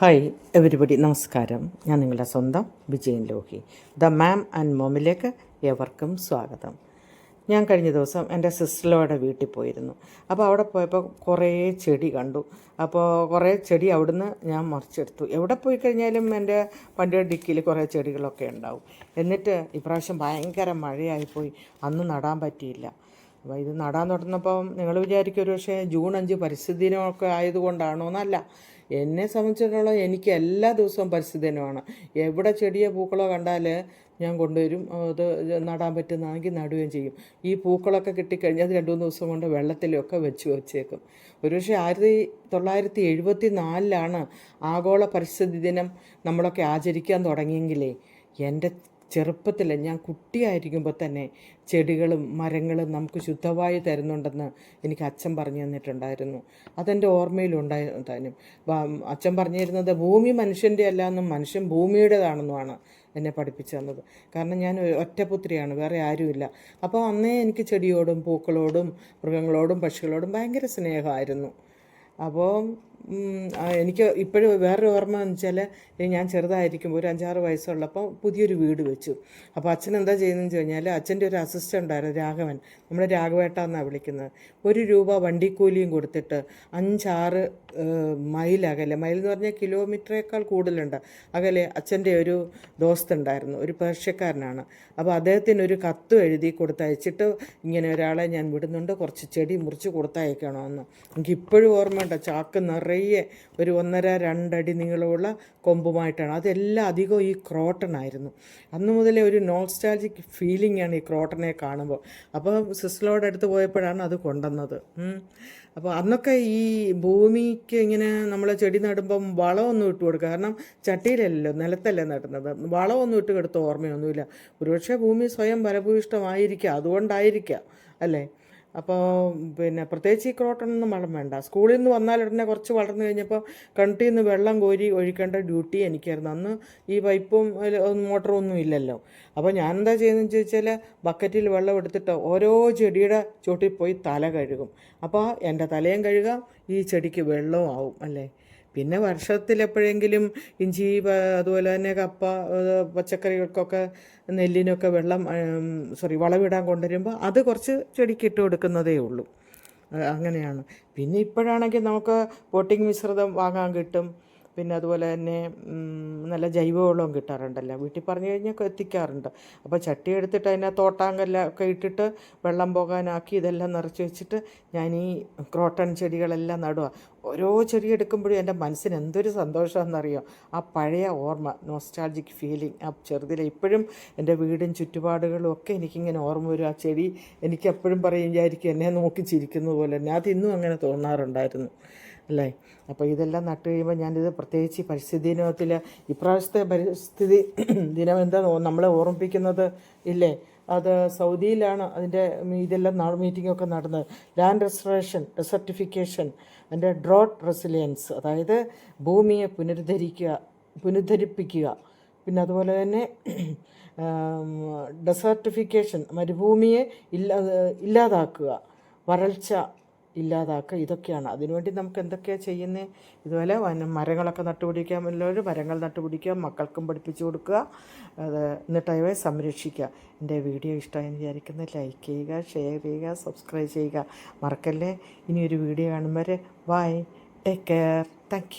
Hi everybody നമസ്കാരം. ഞാൻ നിങ്ങളുടെ സ്വന്തം Vijayan Lohi. The mom and മോമിലേക്ക് എവർക്കും സ്വാഗതം. ഞാൻ കഴിഞ്ഞ ദിവസം എന്റെ സിസ്റ്ററുടെ വീട്ടിൽ പോയിരുന്നു. അപ്പോൾ അവിടെ പോയപ്പോൾ കുറേ ചെടി കണ്ടു. അപ്പോൾ കുറേ ചെടി അവിടുന്ന് ഞാൻ മറിച്ചെടുത്തു. എവിടെ പോയി കഴിഞ്ഞാലും എന്റെ വണ്ടിയുടെ ഡിക്കിയിൽ കുറേ ചെടികളൊക്കെ ഉണ്ടാവും. എന്നിട്ട് ഇപ്രാവശ്യം ഭയങ്കര മഴയായിപ്പോയി. അന്ന് നടാൻ പറ്റിയില്ല. അപ്പോൾ ഇത് നടാൻ തുടങ്ങുന്നപ്പം നിങ്ങൾ വിചാരിക്കും ഒരു പക്ഷേ ജൂൺ അഞ്ച് പരിസ്ഥിതി ദിനമൊക്കെ ആയതുകൊണ്ടാണോ എന്നല്ല. എന്നെ സംബന്ധിച്ചിടത്തോളം എനിക്ക് എല്ലാ ദിവസവും പരിസ്ഥിതി ദിനമാണ് എവിടെ ചെടിയോ പൂക്കളോ കണ്ടാൽ ഞാൻ കൊണ്ടുവരും. അത് നടാൻ പറ്റുന്നതാണെങ്കിൽ നടുകയും ചെയ്യും. ഈ പൂക്കളൊക്കെ കിട്ടിക്കഴിഞ്ഞാൽ രണ്ട് മൂന്ന് ദിവസം കൊണ്ട് വെള്ളത്തിലൊക്കെ വെച്ച് വെച്ചേക്കും. ഒരുപക്ഷെ ആയിരത്തി തൊള്ളായിരത്തി എഴുപത്തി നാലിലാണ് ആഗോള പരിസ്ഥിതി ദിനം നമ്മളൊക്കെ ആചരിക്കാൻ തുടങ്ങിയെങ്കിലേ എന്റെ ചെറുപ്പത്തിൽ ഞാൻ കുട്ടിയായിരിക്കുമ്പോൾ തന്നെ ചെടികളും മരങ്ങളും നമുക്ക് ശുദ്ധവായു തരുന്നുണ്ടെന്ന് എനിക്ക് അച്ഛൻ പറഞ്ഞു തന്നിട്ടുണ്ടായിരുന്നു. അതെന്റെ ഓർമ്മയിലുണ്ടായിരുന്നു. അച്ഛൻ പറഞ്ഞിരുന്നത് ഭൂമി മനുഷ്യന്റെ അല്ല എന്നും മനുഷ്യൻ ഭൂമിയുടേതാണെന്നുമാണ് എന്നെ പഠിപ്പിച്ചു തന്നത്. കാരണം ഞാൻ ഒറ്റപുത്രിയാണ് വേറെ ആരുമില്ല. അപ്പോൾ അന്നേ എനിക്ക് ചെടിയോടും പൂക്കളോടും മൃഗങ്ങളോടും പക്ഷികളോടും ഭയങ്കര സ്നേഹമായിരുന്നു. അപ്പോൾ എനിക്ക് ഇപ്പോഴും വേറൊരു ഓർമ്മ എന്ന് വെച്ചാൽ ഞാൻ ചെറുതായിരിക്കുമ്പോൾ ഒരു അഞ്ചാറ് വയസ്സുള്ളപ്പോൾ പുതിയൊരു വീട് വെച്ചു. അപ്പോൾ അച്ഛൻ എന്താ ചെയ്യുന്നതെന്ന് വെച്ച് കഴിഞ്ഞാൽ അച്ഛന്റെ ഒരു അസിസ്റ്റന്റ് ഉണ്ടായിരുന്നു രാഘവൻ. നമ്മുടെ രാഘവേട്ട എന്നാണ് വിളിക്കുന്നത്. ഒരു രൂപ വണ്ടിക്കൂലിയും കൊടുത്തിട്ട് അഞ്ചാറ് മൈൽ അകലെ മൈൽ എന്ന് പറഞ്ഞാൽ കിലോമീറ്ററേക്കാൾ കൂടുതലുണ്ട്. അകലെ അച്ഛന്റെ ഒരു ദോസ്ത് ഉണ്ടായിരുന്നു ഒരു പേർഷ്യക്കാരനാണ്. അപ്പോൾ അദ്ദേഹത്തിന് ഒരു കത്ത് എഴുതി കൊടുത്തയച്ചിട്ട് ഇങ്ങനെ ഒരാളെ ഞാൻ വിടുന്നുണ്ട് കുറച്ച് ചെടി മുറിച്ച് കൊടുത്തയക്കണമെന്ന്. എനിക്ക് ഇപ്പോഴും ഓർമ്മയുണ്ട് ചാക്ക് നിറയെ ഒരു ഒന്നര രണ്ടടി നീളമുള്ള കൊമ്പുമായിട്ടാണ്. അതെല്ലാം അധികം ഈ ക്രോട്ടൺ ആയിരുന്നു. അന്ന് മുതലേ ഒരു നോൾസ്റ്റാൾജിക് ഫീലിംഗ് ആണ് ഈ ക്രോട്ടനെ കാണുമ്പോൾ. അപ്പോൾ സിസ്റ്ററോട് അടുത്ത് പോയപ്പോഴാണ് അത് കൊണ്ടുവന്നത്. അപ്പോൾ അന്നൊക്കെ ഈ ഭൂമിക്ക് ഇങ്ങനെ നമ്മൾ ചെടി നടുമ്പം വളമൊന്നും ഇട്ട് കൊടുക്കുക. കാരണം ചട്ടിയിലല്ലല്ലോ നിലത്തല്ലേ നടുന്നത്. വളമൊന്നും ഇട്ട് കൊടുത്ത ഓർമ്മയൊന്നുമില്ല. ഒരുപക്ഷെ ഭൂമി സ്വയം ഫലഭൂയിഷ്ടമായിരിക്കാം അതുകൊണ്ടായിരിക്കാം അല്ലേ? അപ്പോൾ പിന്നെ പ്രത്യേകിച്ച് ഈ ക്രോട്ടണൊന്നും വളം വേണ്ട. സ്കൂളിൽ നിന്ന് വന്നാൽ ഉടനെ കുറച്ച് വളർന്നു കഴിഞ്ഞപ്പോൾ കിണറ്റിൽ നിന്ന് വെള്ളം കോരി ഒഴിക്കേണ്ട ഡ്യൂട്ടി എനിക്കായിരുന്നു. അന്ന് ഈ പൈപ്പും മോട്ടറും ഒന്നും ഇല്ലല്ലോ. അപ്പോൾ ഞാൻ എന്താ ചെയ്യുന്നതെന്ന് ചോദിച്ചാൽ ബക്കറ്റിൽ വെള്ളം എടുത്തിട്ട് ഓരോ ചെടിയുടെ ചോട്ടിൽ പോയി തല കഴുകും. അപ്പോൾ എന്റെ തലയും കഴുകാം ഈ ചെടിക്ക് വെള്ളവും ആവും അല്ലേ? പിന്നെ വർഷത്തിൽ എപ്പോഴെങ്കിലും ഇഞ്ചി അതുപോലെ തന്നെ കപ്പ പച്ചക്കറികൾക്കൊക്കെ നെല്ലിനൊക്കെ വെള്ളം സോറി വളവിടാൻ കൊണ്ടുവരുമ്പോൾ അത് കുറച്ച് ചെടിക്ക് ഇട്ട് കൊടുക്കുന്നതേ ഉള്ളൂ. അങ്ങനെയാണ്. പിന്നെ ഇപ്പോഴാണെങ്കിൽ നമുക്ക് പോട്ടിംഗ് മിശ്രിതം വാങ്ങാൻ കിട്ടും. പിന്നെ അതുപോലെ തന്നെ നല്ല ജൈവവളവും കിട്ടാറുണ്ടല്ലോ. വീട്ടിൽ പറഞ്ഞു കഴിഞ്ഞാൽ എത്തിക്കാറുണ്ട്. അപ്പോൾ ചട്ടി എടുത്തിട്ട് അതിനെ തോട്ടാങ്കല്ലൊക്കെ ഇട്ടിട്ട് വെള്ളം പോകാനാക്കി ഇതെല്ലാം നിറച്ച് വെച്ചിട്ട് ഞാൻ ഈ ക്രോട്ടൺ ചെടികളെല്ലാം നടുക ഓരോ ചെടി എടുക്കുമ്പോഴും എന്റെ മനസ്സിന് എന്തൊരു സന്തോഷമാണെന്നറിയോ? ആ പഴയ ഓർമ്മ നോസ്റ്റാൾജിക് ഫീലിംഗ് ആ ചെറുതിലെ ഇപ്പോഴും എന്റെ വീടും ചുറ്റുപാടുകളും ഒക്കെ എനിക്കിങ്ങനെ ഓർമ്മ വരും. ആ ചെടി എനിക്കെപ്പോഴും പറയും വിചാരിക്കും എന്നെ നോക്കി ചിരിക്കുന്നത് പോലെ തന്നെ. അത് ഇന്നും അങ്ങനെ തോന്നാറുണ്ടായിരുന്നു. അല്ലേ? അപ്പോൾ ഇതെല്ലാം നട്ട് കഴിയുമ്പോൾ ഞാനിത് പ്രത്യേകിച്ച് പരിസ്ഥിതി ദിനത്തിൽ ഇപ്രാവശ്യത്തെ പരിസ്ഥിതി ദിനം എന്താ നമ്മളെ ഓർമ്മിപ്പിക്കുന്നത് ഇല്ലേ? അത് സൗദിയിലാണ് അതിന്റെ ഇതെല്ലാം മീറ്റിംഗ് ഒക്കെ നടന്നത്. ലാൻഡ് റെസ്റ്ററേഷൻ റെസർട്ടിഫിക്കേഷൻ അതിന്റെ ഡ്രോട്ട് റെസിലിയൻസ് അതായത് ഭൂമിയെ പുനരുദ്ധരിക്കുക പുനരുദ്ധരിപ്പിക്കുക. പിന്നെ അതുപോലെ തന്നെ ഡെസർട്ടിഫിക്കേഷൻ മരുഭൂമിയെ ഇല്ലാ ഇല്ലാതാക്കുക വരൾച്ച ഇല്ലാതാക്കുക. ഇതൊക്കെയാണ്. അതിനുവേണ്ടി നമുക്ക് എന്തൊക്കെയാണ് ചെയ്യുന്നത് ഇതുപോലെ മരങ്ങളൊക്കെ നട്ടുപിടിക്കാൻ ഉള്ളവർ മരങ്ങൾ നട്ടുപിടിക്കുക മക്കൾക്കും പഠിപ്പിച്ചു കൊടുക്കുക അത് എന്നിട്ട് അവയെ സംരക്ഷിക്കുക. എന്റെ വീഡിയോ ഇഷ്ടമായി വിചാരിക്കുന്നത് ലൈക്ക് ചെയ്യുക ഷെയർ ചെയ്യുക സബ്സ്ക്രൈബ് ചെയ്യുക. മറക്കല്ലേ? ഇനി ഒരു വീഡിയോ കാണുമ്പോൾ ബൈ. Take care. താങ്ക്